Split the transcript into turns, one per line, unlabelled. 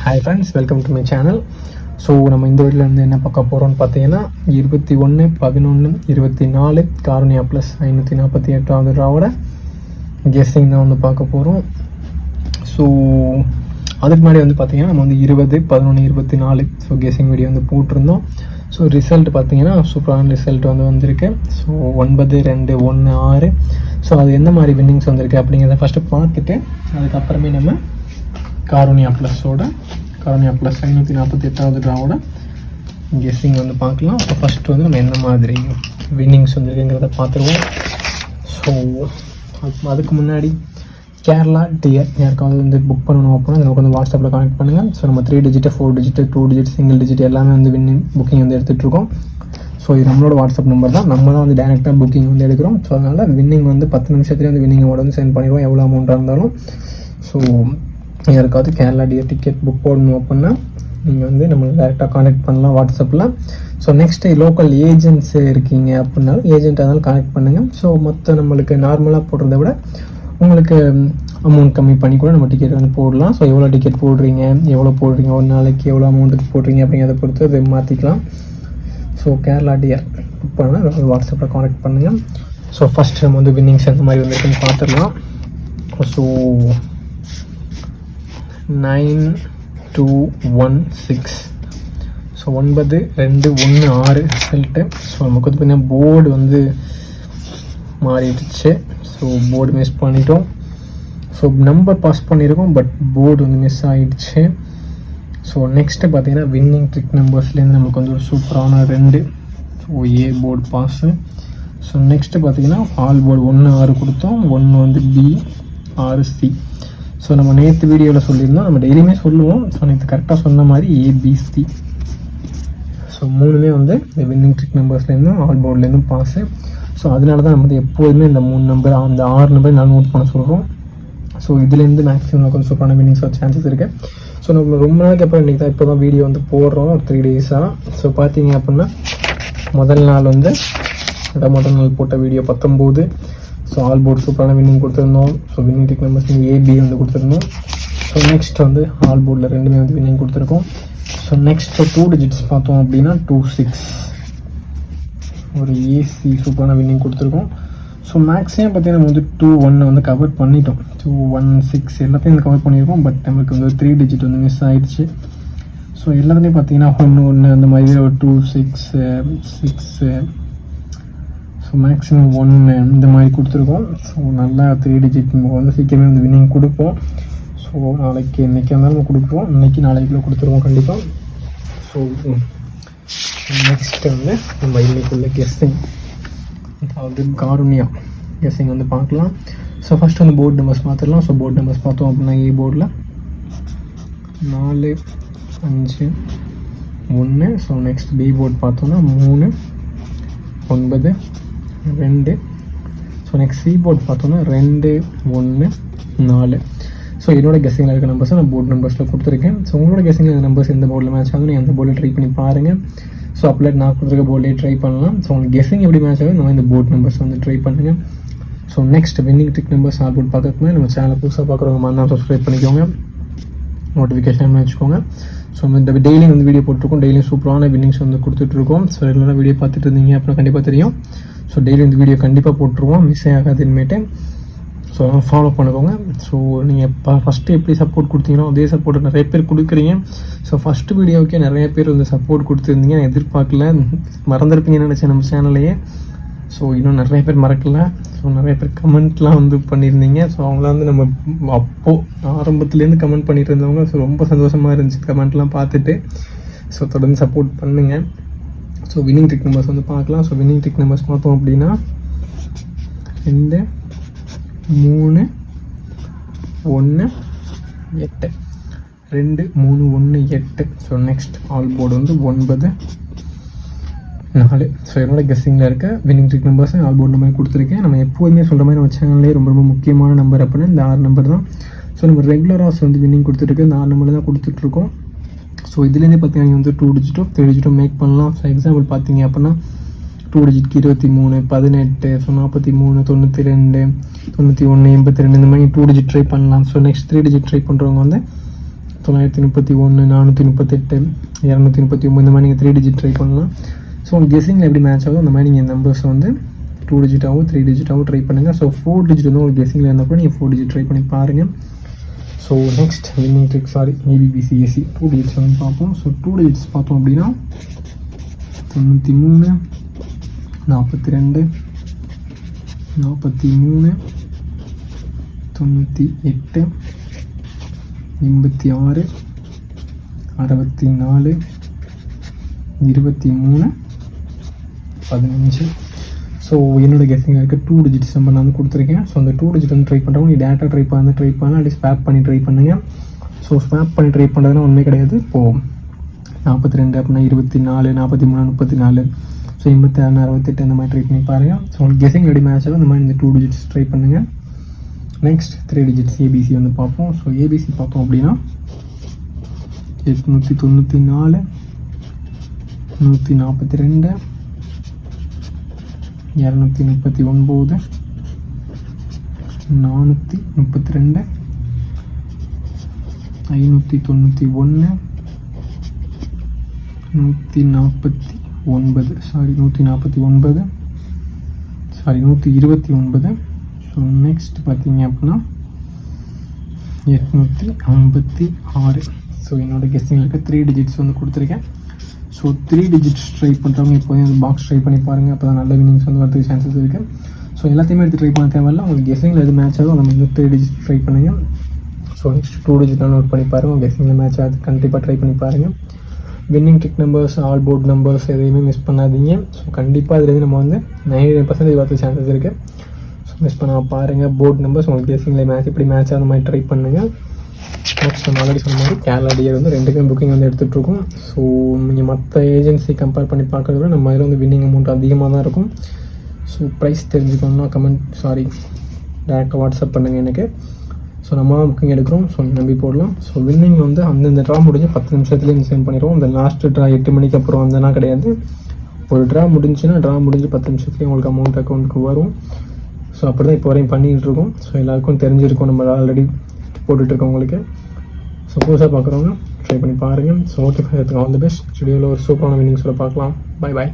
Hi friends welcome to my channel so நம்ம இந்த வீட்டில் வந்து என்ன பார்க்க போகிறோம்னு பார்த்தீங்கன்னா இருபத்தி ஒன்று பதினொன்று இருபத்தி நாலு காரணியா ப்ளஸ் ஐநூற்றி நாற்பத்தி எட்டாவது ராவோட கெஸ்ஸிங் தான் வந்து பார்க்க போகிறோம் ஸோ அதுக்கு முன்னாடி வந்து பார்த்தீங்கன்னா நம்ம வந்து இருபது பதினொன்று இருபத்தி நாலு ஸோ கெஸ்ஸிங் வீடியோ வந்து போட்டிருந்தோம். ஸோ ரிசல்ட் பார்த்தீங்கன்னா சூப்பரான ரிசல்ட் வந்து வந்திருக்கு. ஸோ ஒன்பது ரெண்டு ஒன்று ஆறு. ஸோ அது எந்த மாதிரி வின்னிங்ஸ் வந்திருக்கு அப்படிங்கிறத ஃபஸ்ட்டு பார்த்துட்டு அதுக்கப்புறமே நம்ம காரோனியா ப்ளஸ்ஸோட காரோனியா ப்ளஸ் ஐநூற்றி நாற்பத்தி எட்டாவது ட்ராவோட கெஸ்ஸிங் வந்து பார்க்கலாம். அப்போ ஃபஸ்ட்டு வந்து நம்ம என்ன மாதிரி வின்னிங்ஸ் வந்துருக்குங்கிறத பார்த்துருவோம். ஸோ அதுக்கு முன்னாடி கேரளா டியர் யாருக்காவது வந்து புக் பண்ணணும் அப்படின்னா நமக்கு வந்து வாட்ஸ்அப்பில் கனெக்ட் பண்ணுங்கள் ஸோ நம்ம three digit four digit two digit single digit எல்லாமே வந்து வின்னிங் புக்கிங் வந்து எடுத்துகிட்ருக்கோம் ஸோ இது நம்மளோட வாட்ஸ்அப் நம்பர் தான். நம்ம தான் வந்து டேரெக்டாக புக்கிங் வந்து எடுக்கிறோம். ஸோ அதனால் வின்னிங் வந்து பத்து நிமிஷத்துலேயே வந்து வின்னிங்கோட வந்து சென்ட் பண்ணிடுவோம். எவ்வளோ அமௌண்ட்டாக இருந்தாலும். ஸோ யாருக்காவது கேரளா டியர் டிக்கெட் புக் போடணும் அப்படின்னா நீங்கள் வந்து நம்மளை டேரெக்டாக காண்டாக்ட் பண்ணலாம் வாட்ஸ்அப்பில் ஸோ நெக்ஸ்ட்டு லோக்கல் ஏஜென்ட்ஸ் இருக்கீங்க அப்படின்னாலும் ஏஜென்ட் இருந்தாலும் காண்டாக்ட் பண்ணுங்கள் ஸோ மொத்தம் நம்மளுக்கு நார்மலாக போடுறத விட உங்களுக்கு அமௌண்ட் கம்மி பண்ணி கூட நம்ம டிக்கெட் வந்து போடலாம். ஸோ எவ்வளோ டிக்கெட் போடுறீங்க எவ்வளோ போடுறீங்க ஒரு நாளைக்கு எவ்வளோ அமௌண்ட்டுக்கு போடுறீங்க அப்படிங்கிறத பொறுத்து அதை மாற்றிக்கலாம் ஸோ கேரளா டியர் புக் பண்ணால் வாட்ஸ்அப்பில் காண்டாக்ட் பண்ணுங்கள் ஸோ ஃபஸ்ட் நம்ம வந்து வின்னிங்ஸ் அந்த மாதிரி வந்துருக்குன்னு பார்த்துடலாம். So nine two one six so ஒன்பது ரெண்டு ஒன்று ஆறு சொல்லிட்டு ஸோ நமக்கு வந்து பார்த்திங்கன்னா போர்டு வந்து மாறிடுச்சு. ஸோ போர்டு மிஸ் பண்ணிட்டோம். ஸோ நம்பர் பாஸ் பண்ணியிருக்கோம் பட் போர்டு வந்து மிஸ் ஆகிடுச்சு ஸோ நெக்ஸ்ட்டு பார்த்தீங்கன்னா வின்னிங் ட்ரிக் நம்பர்ஸ்லேருந்து நமக்கு வந்து ஒரு சூப்பரான ரெண்டு. So A board pass so next பார்த்தீங்கன்னா ஆல் போர்டு ஒன்று ஆறு கொடுத்தோம். ஒன்று வந்து பி ஆறு சி ஸோ நம்ம நேற்று வீடியோவில் சொல்லியிருந்தோம் நம்ம டெய்லியுமே சொல்லுவோம். ஸோ நேற்று கரெக்டாக சொன்ன மாதிரி ஏபிசி ஸோ மூணுமே வந்து இந்த வின்னிங் ட்ரிக் நம்பர்ஸ்லேருந்தும் ஆல் போர்ட்லேருந்தும் பாஸு ஸோ அதனால தான் நம்ம வந்து எப்போதுமே இந்த மூணு நம்பர் அந்த ஆறு நம்பர் நான் நோட் பண்ண சொல்கிறோம் ஸோ இதுலேருந்து மேக்ஸிமம் கொஞ்சம் சூப்பரான வின்னிங்ஸ் வர சான்சஸ் இருக்குது ஸோ நம்ம ரொம்ப நாளைக்கு அப்புறம் இன்றைக்கி தான் இப்போ தான் வீடியோ வந்து போடுறோம் ஒரு த்ரீ டேஸாக ஸோ பார்த்தீங்க அப்படின்னா முதல் நாள் வந்து முதல் நாள் போட்ட வீடியோ பத்தொம்போது ஸோ ஆல் போர்ட் சூப்பரான வின்னிங் கொடுத்துருந்தோம் so winning trick numbers AB வந்து கொடுத்துருந்தோம். ஸோ நெக்ஸ்ட் வந்து ஆல் போர்டில் ரெண்டுமே வந்து வின்னிங் கொடுத்துருக்கோம். ஸோ நெக்ஸ்ட் டூ டிஜிட்ஸ் பார்த்தோம் அப்படின்னா டூ சிக்ஸ் ஒரு ஏசி சூப்பரான வின்னிங் கொடுத்துருக்கோம். ஸோ மேக்ஸிமம் பார்த்தீங்கன்னா நம்ம வந்து டூ ஒன்னை வந்து கவர் பண்ணிட்டோம். டூ ஒன் சிக்ஸ் எல்லாத்தையும் வந்து கவர் பண்ணியிருக்கோம். பட் நம்மளுக்கு வந்து த்ரீ டிஜிட் வந்து மிஸ் ஆகிடுச்சு ஸோ எல்லாத்துலேயும் பார்த்தீங்கன்னா ஒன்று ஒன்று அந்த மாதிரி ஒரு two six six so maximum ஒன்று இந்த மாதிரி கொடுத்துருக்கோம். ஸோ நல்லா த்ரீ டிஜிட் வந்து சீக்கிரமே வந்து வின்னிங் கொடுப்போம். ஸோ நாளைக்கு இன்றைக்கி இருந்தாலும் கொடுப்போம் இன்றைக்கி நாளைக்குள்ளே கொடுத்துருவோம் கண்டிப்பாக ஸோ நெக்ஸ்ட் வந்து நம்ம இன்னைக்குள்ள கெஸ்ஸிங் அதாவது காருண்யா. கெஸ்ஸிங் வந்து பார்க்கலாம். ஸோ ஃபஸ்ட் வந்து போர்டு நம்பர்ஸ் பார்த்துடலாம். ஸோ போர்டு நம்பர்ஸ் பார்த்தோம் அப்படின்னா ஏ போர்டில் நாலு அஞ்சு ஒன்று ஸோ நெக்ஸ்ட் பி போர்டு பார்த்தோன்னா மூணு ஒன்பது ரெண்டு. ஸோ நெக்ஸ்ட் சி போர்ட் பார்த்தோன்னா ரெண்டு ஒன்று நாலு. ஸோ என்னோட கெஸ்ஸிங்கில் இருக்க நம்பர்ஸை நான் போர்ட் நம்பர்ஸில் கொடுத்துருக்கேன். ஸோ உங்களோட கெஸ்ஸிங்கில் அந்த நம்பர்ஸ் எந்த போர்டில் மேட்ச் ஆகும் நீங்கள் அந்த போர்டில் ட்ரை பண்ணி பாருங்கள் ஸோ அப்லேட் நான் கொடுத்துருக்க போர்டிலே ட்ரை பண்ணலாம். ஸோ உங்களுக்கு கெஸ்ஸிங் எப்படி மேட்ச் ஆகும் நம்ம இந்த போர்ட் நம்பர்ஸ் வந்து ட்ரை பண்ணுங்கள் so next winning trick numbers all board பார்க்கறதுக்கு நம்ம சேனல் புதுசாக பார்க்குறவங்க மாதிரி சப்ஸ்கிரைப் பண்ணிக்கோங்க. நோட்டிஃபிகேஷன் வச்சுக்கோங்க ஸோ இந்த டெய்லி வந்து வீடியோ போட்டிருக்கோம். டெய்லியும் சூப்பரான வின்னிங்ஸ் வந்து கொடுத்துட்ருக்கோம். ஸோ ரெகுலராக வீடியோ பார்த்துட்டு இருந்தீங்க அப்புறம் கண்டிப்பாக தெரியும். ஸோ டெய்லி இந்த வீடியோ கண்டிப்பாக போட்டுருவோம் மிஸ் ஆகாது இனிமேட்டு. ஸோ ஃபாலோ பண்ணிக்கோங்க. ஸோ நீங்கள் இப்போ ஃபஸ்ட்டு எப்படி சப்போர்ட் கொடுத்தீங்களோ அதே சப்போர்ட் நிறைய பேர் கொடுக்குறீங்க. ஸோ ஃபஸ்ட்டு வீடியோவுக்கே நிறைய பேர் வந்து சப்போர்ட் கொடுத்துருந்தீங்க. நான் எதிர்பார்க்கல. மறந்துருப்பீங்கன்னு நினச்சேன் நம்ம சேனல்லையே ஸோ இன்னும் நிறைய பேர் மறக்கல. ஸோ நிறைய பேர் கமெண்ட்லாம் வந்து பண்ணியிருந்தீங்க. ஸோ அவங்களாம் வந்து நம்ம அப்போது ஆரம்பத்துலேருந்து கமெண்ட் பண்ணிட்டு இருந்தவங்க ஸோ ரொம்ப சந்தோஷமாக இருந்துச்சு கமெண்ட்லாம் பார்த்துட்டு. ஸோ தொடர்ந்து சப்போர்ட் பண்ணுங்கள் ஸோ வின்னிங் ட்ரிக் நம்பர்ஸ் வந்து பார்க்கலாம். ஸோ வின்னிங் ட்ரிக் நம்பர்ஸ் பார்த்தோம் அப்படின்னா ரெண்டு மூணு ஒன்று எட்டு. ரெண்டு மூணு ஒன்று எட்டு. ஸோ நெக்ஸ்ட் ஆல் போர்டு வந்து ஒன்பது நாலு. ஸோ என்னோட கெஸ்ஸிங்கில் இருக்க winning trick numbers all board number கொடுத்துருக்கேன். நம்ம எப்போதுமே சொல்கிற மாதிரி நம்ம சேனல்லே ரொம்ப ரொம்ப முக்கியமான நம்பர் அப்படின்னா இந்த ஆறு நம்பர் தான். ஸோ நம்ம ரெகுலராக வந்து வின்னிங் கொடுத்துருக்கு இந்த ஆறு நம்பர் தான் கொடுத்துட்ருக்கோம். ஸோ இதுலேருந்தே பார்த்தீங்கன்னா வந்து டூ டிஜிட்டோ த்ரீ டிஜிட்டோ மேக் பண்ணலாம். ஸோ எக்ஸாம்பிள் பார்த்தீங்க அப்படின்னா டூ டிஜிட்க்கு இருபத்தி மூணு பதினெட்டு ஸோ நாற்பத்தி மூணு தொண்ணூற்றி ரெண்டு தொண்ணூற்றி ஒன்று எண்பத்தி ரெண்டு இந்த மாதிரி டூ டிஜிட் ட்ரை பண்ணலாம். So next three digit try பண்ணுறவங்க வந்து தொள்ளாயிரத்தி முப்பத்தி ஒன்று நானூற்றி முப்பத்தெட்டு இரநூத்தி முப்பத்தி ஒம்பது இந்த மாதிரி நீங்கள் த்ரீ டிஜிட் ட்ரை பண்ணலாம். ஸோ உங்களுக்கு கெஸிங்கில் எப்படி மேட்ச் ஆகும் அந்த மாதிரி நீங்கள் நம்பர்ஸ் வந்து டூ டிஜிட்டாகவும் த்ரீ டிஜிட்டாகவும் ட்ரை பண்ணுங்கள் ஸோ ஃபோர் டிஜிட் வந்து உங்களுக்கு கெஸிங்கில் இருந்தால் கூட நீங்கள் ஃபோர் டிஜிட் ட்ரை பண்ணி பாருங்கள் so next winning trick sorry AB BC AC two digits வந்து பார்ப்போம். ஸோ டூ டிஜிட்ஸ் பார்த்தோம் அப்படின்னா தொண்ணூற்றி மூணு நாற்பத்தி ரெண்டு நாற்பத்தி மூணு தொண்ணூற்றி எட்டு எண்பத்தி ஆறு அறுபத்தி நாலு இருபத்தி மூணு பதினஞ்சு. ஸோ என்னோட கெஸ்டிங் இருக்க டூ டிஜிட்ஸ் நம்பர் நான் வந்து கொடுத்துருக்கேன். ஸோ அந்த டூ டிஜிட் வந்து ட்ரை பண்ணுறவங்க நீ டேட்டா ட்ரை பண்ண ட்ரை பண்ணால் அப்படி ஸ்வாப் பண்ணி ட்ரை பண்ணுங்கள் ஸோ ஸ்வாப் பண்ணி ட்ரை பண்ணுறதுனா ஒன்றுமே கிடையாது. இப்போது நாற்பத்தி ரெண்டு அப்படின்னா இருபத்தி நாலு நாற்பத்தி மூணு முப்பத்தி நாலு ஸோ எண்பத்தி ஆறு அறுபத்தெட்டு இந்த மாதிரி ட்ரை பண்ணி பாருங்கள் ஸோ உங்களுக்கு கெஸிங் எப்படி மேட்ச் ஆகும். இந்த மாதிரி இந்த டூ டிஜிட்ஸ் ட்ரை பண்ணுங்கள் நெக்ஸ்ட் த்ரீ டிஜிட்ஸ் ஏபிசி வந்து பார்ப்போம். ஸோ ஏபிசி பார்த்தோம் அப்படின்னா எட்நூற்றி தொண்ணூற்றி நாலு நூற்றி நாற்பத்தி ரெண்டு இரநூத்தி முப்பத்தி ஒன்பது. நானூற்றி முப்பத்தி ரெண்டு. ஐநூற்றி தொண்ணூற்றி ஒன்று. நூற்றி நாற்பத்தி ஒன்பது. சாரி நூற்றி நாற்பத்தி ஒன்பது. சாரி நூற்றி இருபத்தி ஒன்பது. ஸோ நெக்ஸ்ட் பார்த்தீங்க அப்படின்னா எட்நூற்றி ஐம்பத்தி ஆறு. ஸோ என்னோட கெஸ்டிங்களுக்கு த்ரீ டிஜிட்ஸ் வந்து கொடுத்துருக்கேன். ஸோ த்ரீ டிஜிட்ஸ் ட்ரை பண்ணுறவங்க இப்போ அந்த பாக்ஸ் ட்ரை பண்ணி பாருங்கள் அப்போ தான் நல்ல வினிங்ஸ் வந்து வரதுக்கு சான்சஸ் இருக்குது ஸோ எல்லாத்தையுமே எடுத்து ட்ரை பண்ண தேவையில்ல. உங்களுக்கு கெஸிங்கில் எது மேட்ச் ஆகும் நம்ம வந்து த்ரீ டிஜிட் ட்ரை பண்ணுங்கள் so next two digit note பண்ணி பாருங்கள் உங்கள் மேட்ச் ஆகுது கண்டிப்பாக ட்ரை பண்ணி பாருங்கள் winning trick numbers all board numbers எதையுமே மிஸ் பண்ணாதீங்க. ஸோ கண்டிப்பாக அதுலேருந்து நம்ம வந்து நைன்டி பர்சன்டேஜ் வரது சான்சஸ் இருக்குது ஸோ மிஸ் பண்ணாமல் பாருங்கள் போர்ட் நம்பர்ஸ் உங்களுக்கு கெஸிங்கில் மேட்ச் இப்படி மேட்ச் ஆகிற மாதிரி ட்ரை பண்ணுங்கள் நெக்ஸ்ட் நம்ம ஆல்ரெடி சொன்ன மாதிரி கேரளா டியர் வந்து ரெண்டுக்கும் புக்கிங் வந்து எடுத்துகிட்ருக்கோம் ஸோ நீங்கள் மற்ற ஏஜென்சி கம்பேர் பண்ணி பார்க்கறத விட நம்ம இதில் வந்து வின்னிங் அமௌண்ட் அதிகமாக தான் இருக்கும். ஸோ ப்ரைஸ் தெரிஞ்சுக்கணும்னா கமெண்ட் சாரி டேரெக்டாக வாட்ஸ்அப் பண்ணுங்கள் எனக்கு. ஸோ நம்ம தான் புக்கிங் எடுக்கிறோம். ஸோ நம்பி போடலாம். ஸோ வின்னிங் வந்து அந்தந்த ட்ரா முடிஞ்சு பத்து நிமிஷத்துலேயே சென்ட் பண்ணிடுவோம். இந்த லாஸ்ட் ட்ரா எட்டு மணிக்கு அப்புறம் வந்தனா கிடையாது. ஒரு ட்ரா முடிஞ்சுன்னா ட்ரா முடிஞ்சு பத்து நிமிஷத்துலேயே உங்களுக்கு அமௌண்ட் அக்கௌண்ட்டுக்கு வரும். ஸோ அப்படி தான் இப்போ வரையும் பண்ணிகிட்டு இருக்கோம். ஸோ எல்லாருக்கும் தெரிஞ்சிருக்கும். நம்ம ஆல்ரெடி போட்டுட்ருக்கவங்களுக்கு ஸோ புதுசாக பார்க்குறவங்க ட்ரை பண்ணி பாருங்கள் so okay all the best ஸ்டுடியோவில் ஒரு சூப்பரான வின்னிங்ஸில் பார்க்கலாம். Bye bye